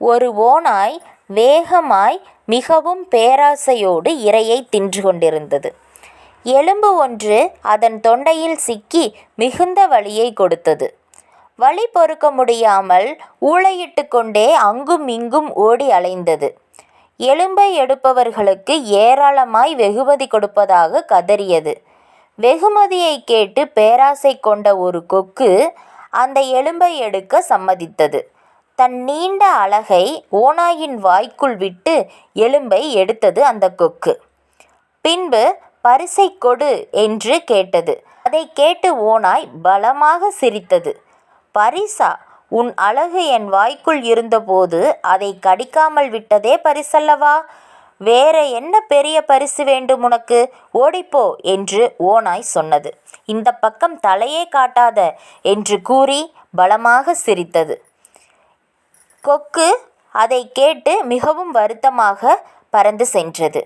ஒரு ஓநாய் வேகமாய் மிகவும் பேராசையோடு இரையை தின்று கொண்டிருந்தது. எலும்பு ஒன்று அதன் தொண்டையில் சிக்கி மிகுந்த வலியை கொடுத்தது. வழி பொறுக்க முடியாமல் ஊளையிட்டு கொண்டே அங்கும் இங்கும் ஓடி அலைந்தது. எலும்பை எடுப்பவர்களுக்கு ஏராளமாய் வெகுமதி கொடுப்பதாக கதறியது. வெகுமதியை கேட்டு பேராசை கொண்ட ஒரு கொக்கு அந்த எலும்பை எடுக்க சம்மதித்தது. தன் நீண்ட அலகை ஓநாயின் வாய்க்குள் விட்டு எலும்பை எடுத்தது அந்த கொக்கு. பின்பு பரிசை கொடு என்று கேட்டது. அதை கேட்டு ஓநாய் பலமாக சிரித்தது. பரிசா? உன் அழகு என் வாய்க்குள் இருந்தபோது அதை கடிக்காமல் விட்டதே பரிசல்லவா? வேற என்ன பெரிய பரிசு வேண்டும் உனக்கு? ஓடிப்போ என்று ஓநாய் சொன்னது. இந்த பக்கம் தலையே காட்டாத என்று கூறி பலமாக சிரித்தது. கொக்கு அதை கேட்டு மிகவும் வருத்தமாக பறந்து சென்றது.